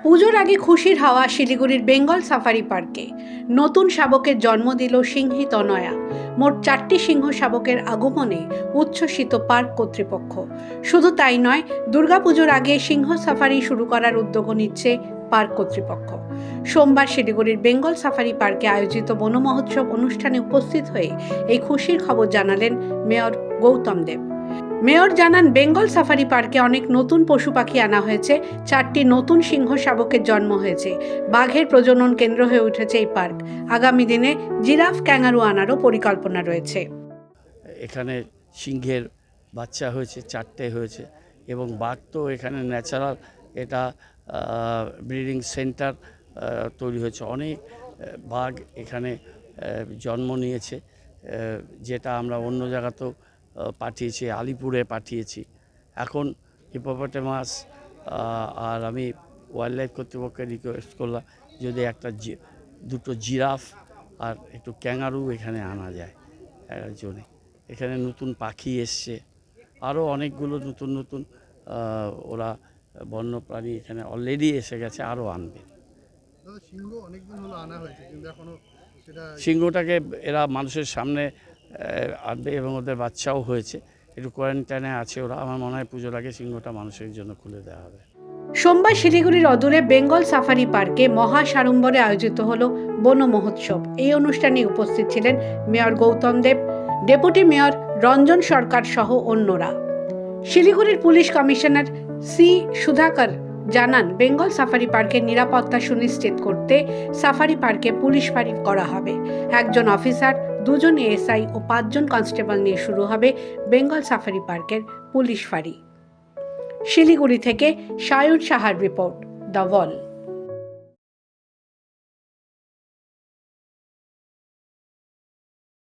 পুজোর আগে খুশির হাওয়া শিলিগুড়ির বেঙ্গল সাফারি পার্কে। নতুন শাবকের জন্ম দিল সিংহী তনয়া। মোট চারটি সিংহ শাবকের আগমনে উচ্ছ্বসিত পার্ক কর্তৃপক্ষ। শুধু তাই নয় দুর্গাপুজোর আগে সিংহ সাফারি শুরু করার উদ্যোগও নিচ্ছে পার্ক কর্তৃপক্ষ। সোমবার শিলিগুড়ির বেঙ্গল সাফারি পার্কে আয়োজিত বনমহোৎসব অনুষ্ঠানে উপস্থিত হয়ে এই খুশির খবর জানালেন মেয়র গৌতম দেব। মেয়র জানান, বেঙ্গল সাফারি পার্কে অনেক নতুন পশু পাখি আনা হয়েছে। চারটি নতুন সিংহ শাবকের জন্ম হয়েছে। বাঘের প্রজনন কেন্দ্র হয়ে উঠেছে এই পার্ক। আগামী দিনে জিরাফ, ক্যাঙ্গারু আনারও পরিকল্পনা রয়েছে। এখানে সিংহের বাচ্চা হয়েছে, চারটে হয়েছে এবং বাঘ তো এখানে ন্যাচারাল এটা ব্রিডিং সেন্টার তৈরি হয়েছে। অনেক বাঘ এখানে জন্ম নিয়েছে। যেটা আমরা অন্য জায়গাতেও পাঠিয়েছি আলিপুরে পাঠিয়েছি। এখন হিপোপটেমাস আর আমি ওয়াইল্ড লাইফ কর্তৃপক্ষকে রিকোয়েস্ট করলাম যদি একটা জি- দুটো জিরাফ আর একটু ক্যাঙ্গারু এখানে আনা যায় জন্য এখানে নতুন পাখি এসছে। আরও অনেকগুলো নতুন নতুন ওরা বন্যপ্রাণী এখানে অলরেডি এসে গেছে আরও আনবে। সিংহ অনেকদিন হলো আনা হয়েছে কিন্তু এখনও সেটা সিংহটাকে এরা মানুষের সামনে আনবে এবং ওদের বাচ্চাও হয়েছে। একটু কোয়ারেন্টাইনে আছে ওরা। আমার মনে হয় পুজোর আগে সিংহটা মানুষের জন্য খুলে দেওয়া হবে। সোমবার শিলিগুড়ির অদূরে বেঙ্গল সাফারি পার্কে মহা সাড়ম্বরে আয়োজিত হল বন মহোৎসব। এই অনুষ্ঠানে উপস্থিত ছিলেন mayor Gautam Deb, deputy mayor Ranjan Sarkar সহ অন্যরা। শিলিগুড়ির পুলিশ কমিশনার সি সুধাকর জানান, বেঙ্গল সাফারি পার্কের নিরাপত্তা সুনিশ্চিত করতে সাফারি পার্কে পুলিশ ফাঁড়ি করা হবে। একজন অফিসার দুজন এএসআই ও পাঁচজন কনস্টেবল নিয়ে শুরু হবে বেঙ্গল সাফারি পার্কের পুলিশ ফাঁড়ি। শিলিগুড়ি থেকে সায়ন সাহার রিপোর্ট, দ্য ওয়াল।